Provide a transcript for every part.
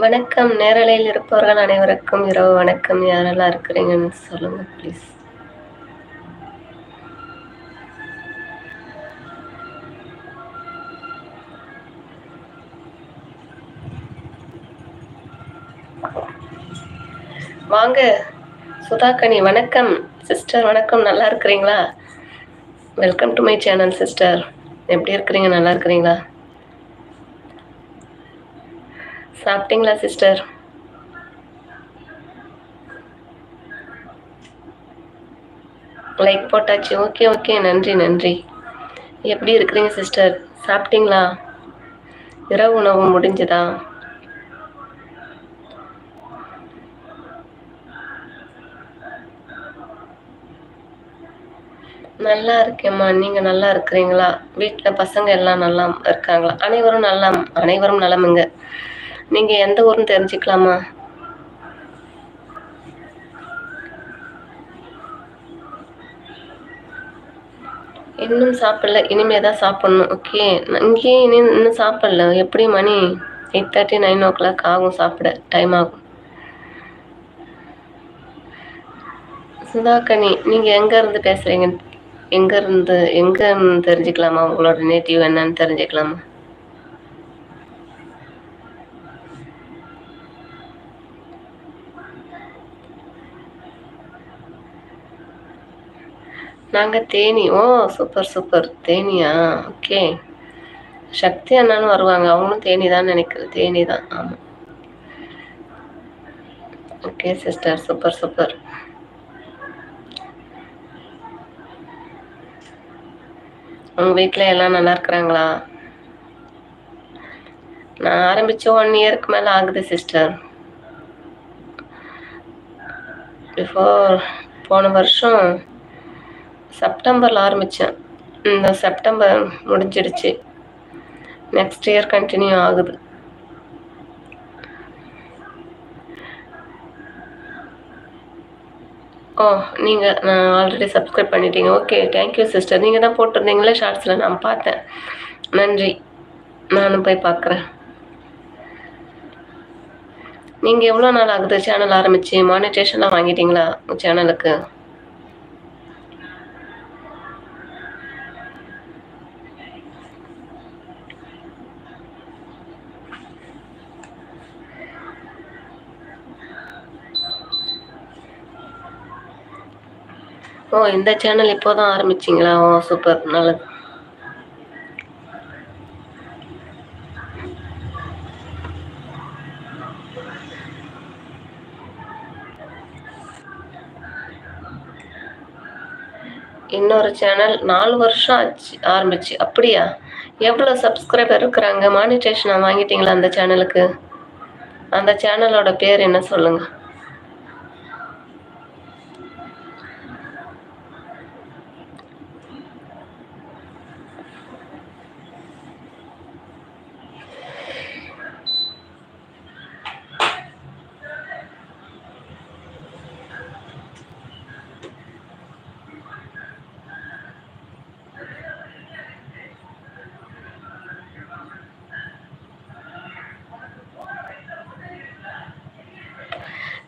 வணக்கம். நேரலையில் இருப்பவர்கள் அனைவருக்கும் இரவு வணக்கம். யாரெல்லாம் இருக்கிறீங்கன்னு சொல்லுங்க ப்ளீஸ் வாங்க. சுதாகனி வணக்கம். சிஸ்டர் வணக்கம். நல்லா இருக்கிறீங்களா? Welcome to my channel sister எப்படி இருக்கிறீங்க? நல்லா இருக்கிறீங்களா? சாப்பிட்டீங்களா சிஸ்டர் லைக் போட்டாச்சு. ஓகே ஓகே நன்றி நன்றி. எப்படி இருக்கிறீங்க சிஸ்டர் சாப்பிட்டீங்களா? இரவு உணவு முடிஞ்சுதா? நல்லா இருக்கேம்மா. நீங்க நல்லா இருக்கிறீங்களா? வீட்டுல பசங்க எல்லாம் நல்லா இருக்காங்களா? அனைவரும் நல்லா அனைவரும் நலமுங்க. நீங்க எந்த ஊர்னு தெரிஞ்சுக்கலாமா? இன்னும் சாப்பிடல. இனிமே தான் சாப்பிடணும். ஓகே இங்கேயே இனி இன்னும் சாப்பிடல. எப்படி மணி? Eight thirty nine o'clock ஆகும் சாப்பிட. டைம் ஆகும். சுதாகனி நீங்க எங்க இருந்து பேசுறீங்க? எங்க இருந்து தெரிஞ்சுக்கலாமா? உங்களோட நேட்டிவ் என்னன்னு தெரிஞ்சுக்கலாமா? நாங்கள் தேனி ஓ சூப்பர் சூப்பர் தேனியா? ஓகே சக்தி அண்ணான்னு வருவாங்க. அவங்களும் தேனி தான் நினைக்கிறேன். தேனி தான் ஆமாம் ஓகே சிஸ்டர் சூப்பர் சூப்பர் உங்கள் வீட்டில் எல்லாம் நல்லா இருக்கிறாங்களா? நான் ஆரம்பிச்சு ஒன் இயருக்கு மேலே ஆகுது சிஸ்டர் பிஃபோர் போன வருஷம் செப்டம்பரில் ஆரம்பித்தேன் இந்த செப்டம்பர் முடிஞ்சிடுச்சு நெக்ஸ்ட் இயர் கண்டினியூ ஆகுது. ஓ நீங்கள் நான் ஆல்ரெடி சப்ஸ்கிரைப் பண்ணிட்டீங்க. ஓகே தேங்க்யூ சிஸ்டர் நீங்கள் தான் போட்டிருந்தீங்களே ஷார்ட்ஸில் நான் பார்த்தேன். நன்றி. நானும் போய் பார்க்குறேன். நீங்கள் எவ்வளோ நாள் ஆகுது சேனல் ஆரம்பித்து மானிட்டேஷன்லாம் வாங்கிட்டீங்களா சேனலுக்கு ஓ இந்த சேனல் இப்போ தான் ஆரம்பிச்சிங்களா? ஓ சூப்பர் நல்லது. இன்னொரு சேனல் நாலு வருஷம் ஆச்சு ஆரம்பிச்சு. அப்படியா? எவ்வளோ சப்ஸ்கிரைபர் இருக்கிறாங்க? மானிட்டேஷன் வாங்கிட்டீங்களா அந்த சேனலுக்கு அந்த சேனலோட பேர் என்ன சொல்லுங்கள்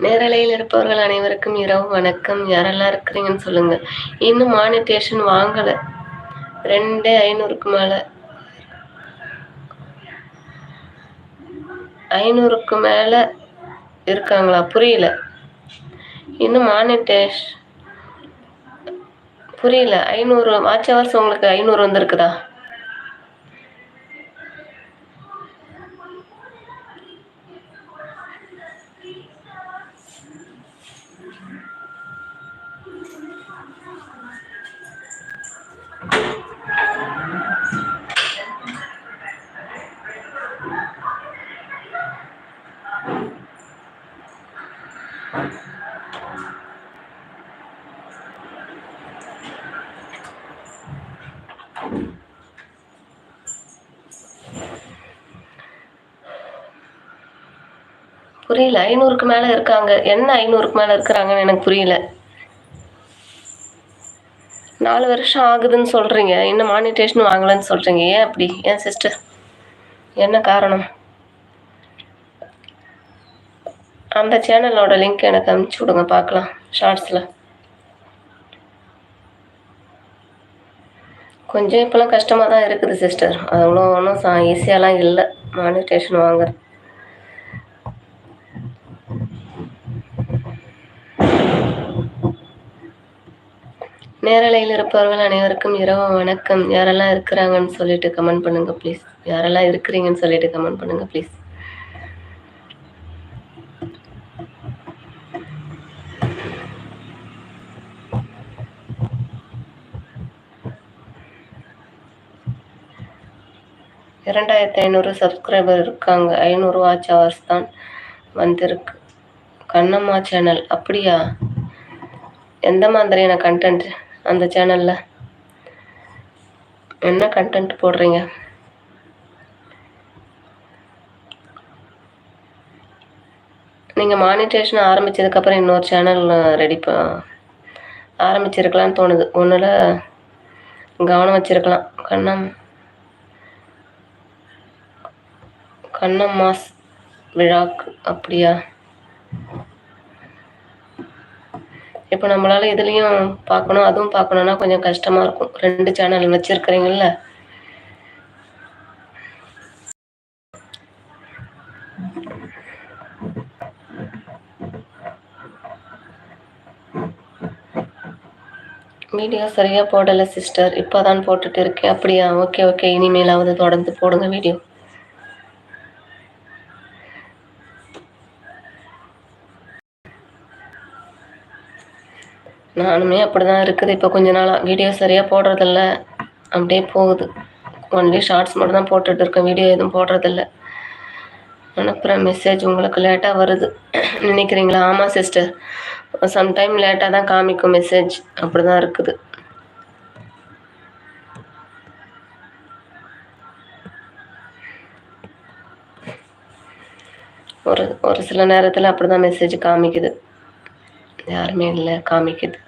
நேரலையில் இருப்பவர்கள் அனைவருக்கும் இரவு வணக்கம். யாரெல்லாம் இருக்கிறீங்கன்னு சொல்லுங்க இன்னும் மானிட்டேஷன் வாங்கலை. ரெண்டு ஐநூறுக்கு மேலே. ஐநூறுக்கு மேலே இருக்காங்களா? புரியல. இன்னும் மானிட்டேஷ் புரியல. ஐநூறு வாட்ச் ஹவர்ஸ் உங்களுக்கு ஐநூறு வந்திருக்குதா? புரியல. ஐநூறுக்கு மேலே இருக்காங்க. என்ன ஐநூறுக்கு மேலே இருக்கிறாங்கன்னு எனக்கு புரியல. நாலு வருஷம் ஆகுதுன்னு சொல்கிறீங்க இன்னும் மானிட்டேஷன் வாங்கலன்னு சொல்கிறீங்க ஏன் அப்படி? ஏன் சிஸ்டர் என்ன காரணம்? அந்த சேனலோட லிங்க் எனக்கு அனுப்பிச்சி விடுங்க. பார்க்கலாம். ஷார்ட்ஸில் கொஞ்சம் இப்போலாம் கஷ்டமாக தான் இருக்குது சிஸ்டர் அவ்வளோ ஒன்றும் ஈஸியாலாம் இல்லை. மானிட்டேஷன் வாங்குறது நேரலையில் இருப்பவர்கள் அனைவருக்கும் இரவு வணக்கம். யாரெல்லாம் இருக்கிறாங்கன்னு சொல்லிட்டு கமெண்ட் பண்ணுங்க ப்ளீஸ் யாரெல்லாம் இருக்கிறீங்கன்னு சொல்லிட்டு கமெண்ட் பண்ணுங்க ப்ளீஸ் இரண்டாயிரத்தி ஐநூறு சப்ஸ்கிரைபர் இருக்காங்க. ஐநூறு வாட்ச் ஹவர்ஸ் தான் வந்திருக்கு. கண்ணம்மா சேனல் அப்படியா? எந்த மாதிரியான கண்டென்ட் அந்த சேனலில் என்ன கண்டென்ட் போடுறீங்க? நீங்கள் மானிட்டேஷன் ஆரம்பித்ததுக்கப்புறம் இன்னொரு சேனல் ரெடி ப ஆரம்பிச்சிருக்கலான்னு தோணுது. ஒன்றில் கவனம் வச்சுருக்கலாம். கண்ணம் கண்ணம்மாஸ் விழாக்கு அப்படியா? இப்போ நம்மளால் இதுலேயும் பார்க்கணும் அதுவும் பார்க்கணுன்னா கொஞ்சம் கஷ்டமாக இருக்கும். ரெண்டு சேனல் வச்சுருக்கிறீங்கள வீடியோ சரியாக போடலை சிஸ்டர் இப்போ தான் போட்டுட்டு இருக்கேன். அப்படியா? ஓகே ஓகே இனிமேலாவது தொடர்ந்து போடுங்க வீடியோ நானுமே அப்படி தான் இருக்குது. இப்போ கொஞ்ச நாளாக வீடியோ சரியாக போடுறதில்ல. அப்படியே போகுது. ஒன்லி ஷார்ட்ஸ் மட்டும் தான் போட்டுட்டு இருக்கேன். வீடியோ எதுவும் போடுறதில்ல. அனுப்புகிற மெசேஜ் உங்களுக்கு லேட்டாக வருது. நினைக்கிறீங்களா? ஆமாம் சிஸ்டர் சம்டைம் லேட்டாக தான் காமிக்கும் மெசேஜ் அப்படி தான் இருக்குது. ஒரு ஒரு சில நேரத்தில் அப்படி தான் மெசேஜ் காமிக்குது. யாருமே இல்லை காமிக்குது.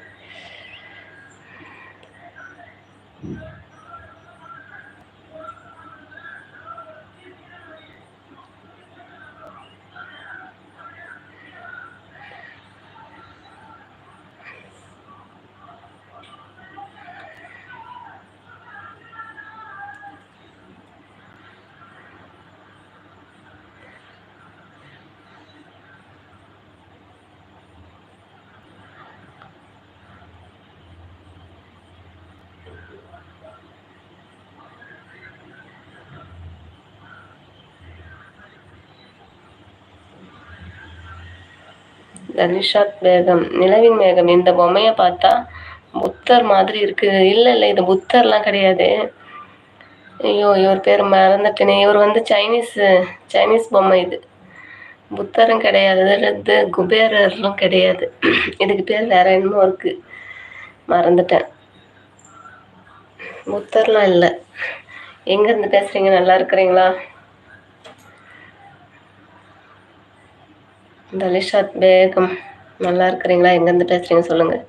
தனிஷாத் பேகம் நிலவின் மேகம். இந்த பொம்மையை பார்த்தா புத்தர் மாதிரி இருக்கு. இல்லை இல்லை இது புத்தர்லாம் கிடையாது. ஐயோ இவர் பேர் மறந்துட்டேனே. இவர் வந்து சைனீஸ் சைனீஸ் பொம்மை இது. புத்தரும் கிடையாது. இது குபேரரும் கிடையாது. இதுக்கு பேர் வேற என்னமோ இருக்கு. மறந்துட்டேன். புத்தர்லாம் இல்லை. எங்கேருந்து பேசுகிறீங்க நல்லா இருக்கிறீங்களா? தலிஷாத் பேகம் நல்லா இருக்கிறீங்களா? எங்கேருந்து பேசுகிறீங்க சொல்லுங்கள்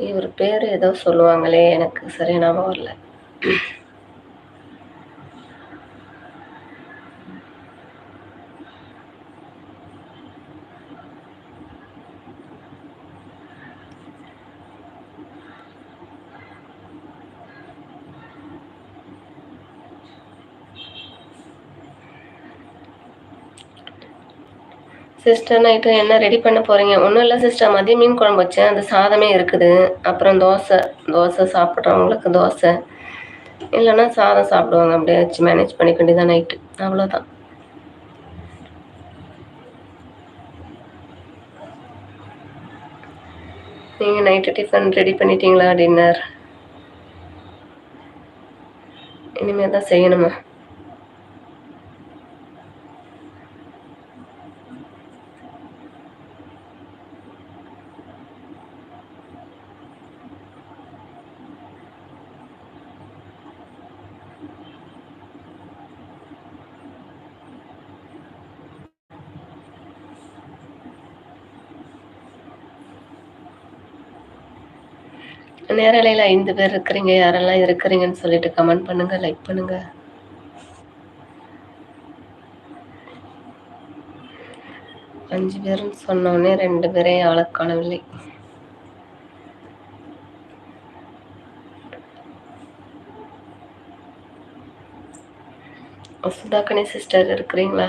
இவர் பேர் ஏதோ சொல்லுவாங்களே எனக்கு சரியான ஞாபகம் வரல. சிஸ்டர் நைட்டு என்ன ரெடி பண்ண போகிறீங்க ஒன்றும் இல்லை சிஸ்டர் மதியம் மீன் குழம்பு வச்சேன். அந்த சாதமே இருக்குது. அப்புறம் தோசை. தோசை சாப்பிட்றவங்களுக்கு தோசை. இல்லைன்னா சாதம் சாப்பிடுவாங்க. அப்படியே வச்சு மேனேஜ் பண்ணிக்க வேண்டியதான் நைட்டு அவ்வளோதான் நீங்கள் நைட்டு டிஃபன் ரெடி பண்ணிட்டீங்களா டின்னர் இனிமேல் தான் செய்யணுமா? நேரலையில் ஐந்து பேர் இருக்கிறீங்க யாரெல்லாம் இருக்கிறீங்கன்னு சொல்லிட்டு கமெண்ட் பண்ணுங்க லைக் பண்ணுங்க. அஞ்சு பேர்னு சொன்னோடனே ரெண்டு பேரையும் ஆளை காணவில்லை. சுதாக்கணி சிஸ்டர் இருக்கிறீங்களா?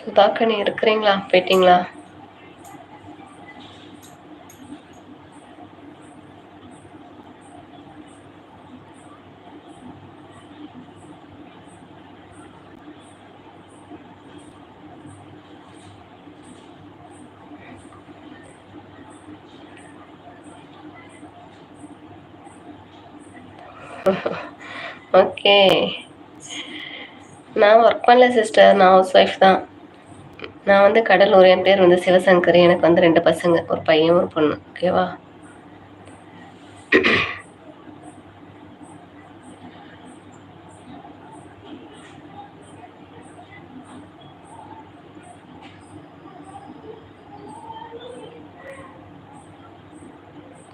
சுதாக்கணி இருக்கிறீங்களா? போயிட்டீங்களா? ஓகே நான் ஒர்க் பண்ணல சிஸ்டர் நான் ஹவுஸ் ஒய்ஃப் தான். நான் வந்து கடலூர் என் பேர் வந்து சிவசங்கர் எனக்கு வந்து ரெண்டு பசங்க ஒரு பையன் ஒரு பொண்ணு ஓகேவா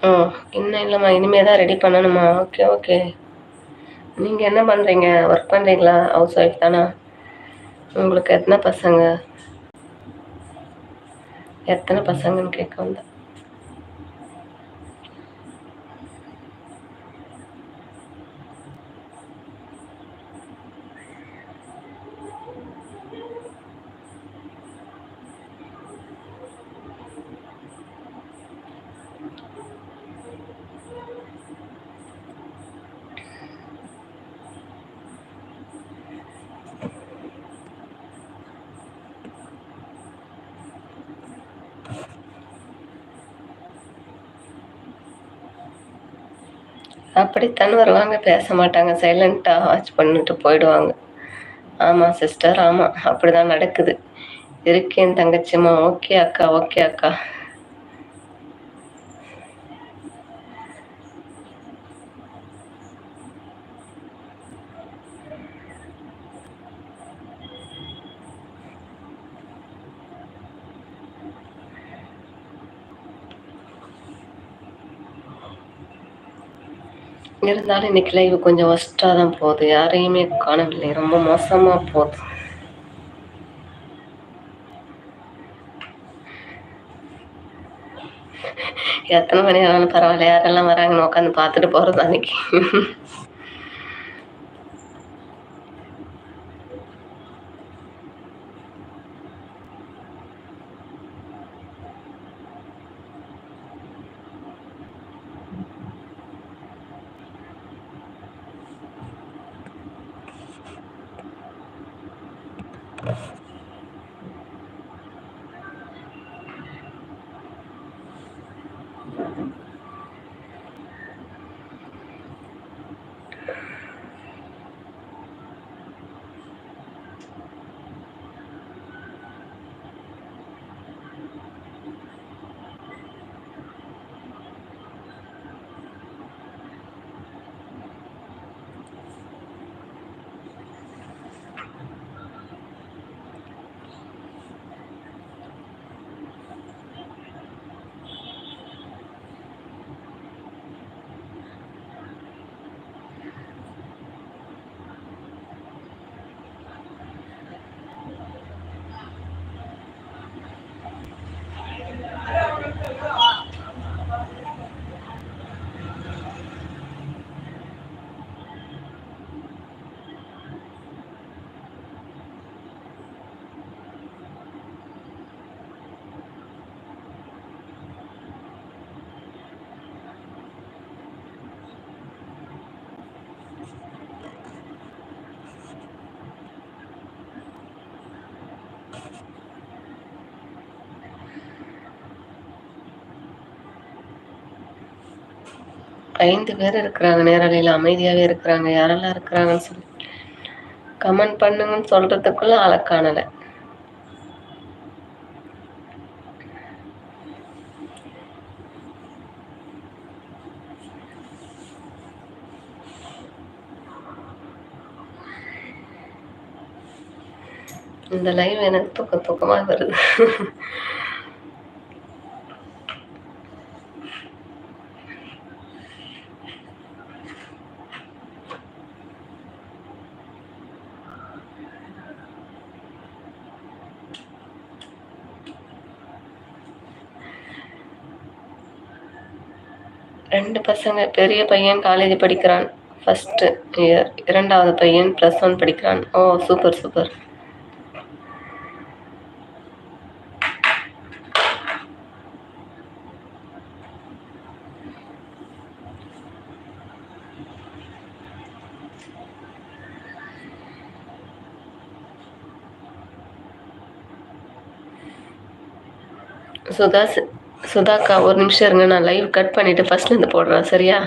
ஓ இன்னும் இல்லைம்மா இனிமே தான் ரெடி பண்ணணுமா ஓகே ஓகே நீங்கள் என்ன பண்ணுறீங்க ஒர்க் பண்ணுறீங்களா ஹவுஸ் ஒய்ஃப் தானா? உங்களுக்கு எத்தனை பசங்க? எத்தனை பசங்கன்னு கேட்க வந்தேன். அப்படித்தான் வருவாங்க. பேச மாட்டாங்க. சைலண்ட்டாக வாட்ச் பண்ணிட்டு போயிடுவாங்க. ஆமாம் சிஸ்டர் ஆமாம் அப்படிதான் நடக்குது. இருக்கேன் தங்கச்சிம்மா ஓகே அக்கா. ஓகே அக்கா. இருந்தாலும் இன்னைக்கு லைவ் கொஞ்சம் ஒஸ்ட்டாக தான் போகுது. யாரையுமே காணவில்லை. ரொம்ப மோசமாக போகுது. எத்தனை மணி ஆனாலும் பரவாயில்ல. யாரெல்லாம் வராங்கன்னு உட்காந்து பார்த்துட்டு போகிறது அன்னைக்கு. ஐந்து பேர் இருக்கிறாங்க நேரலையில் அமைதியாகவே இருக்கிறாங்க யாரெல்லாம் இருக்கிறாங்கன்னு சொல்லி. கமெண்ட் பண்ணுங்கன்னு சொல்கிறதுக்குள்ள ஆளை காணலை. இந்த லைவ் எனக்கு தூக்க தூக்கமாக வருது ரெண்டு பசங்க பெரிய பையன் காலேஜ் படிக்கிறான். ஃபஸ்ட்டு இயர் இரண்டாவது பையன் ப்ளஸ் ஒன் படிக்கிறான். ஓ சூப்பர் சூப்பர் சுதா சுதாக்கா ஒரு நிமிஷம் இருங்க நான் லைவ் கட் பண்ணிவிட்டு ஃபஸ்ட்லேருந்து போடுறேன் சரியா?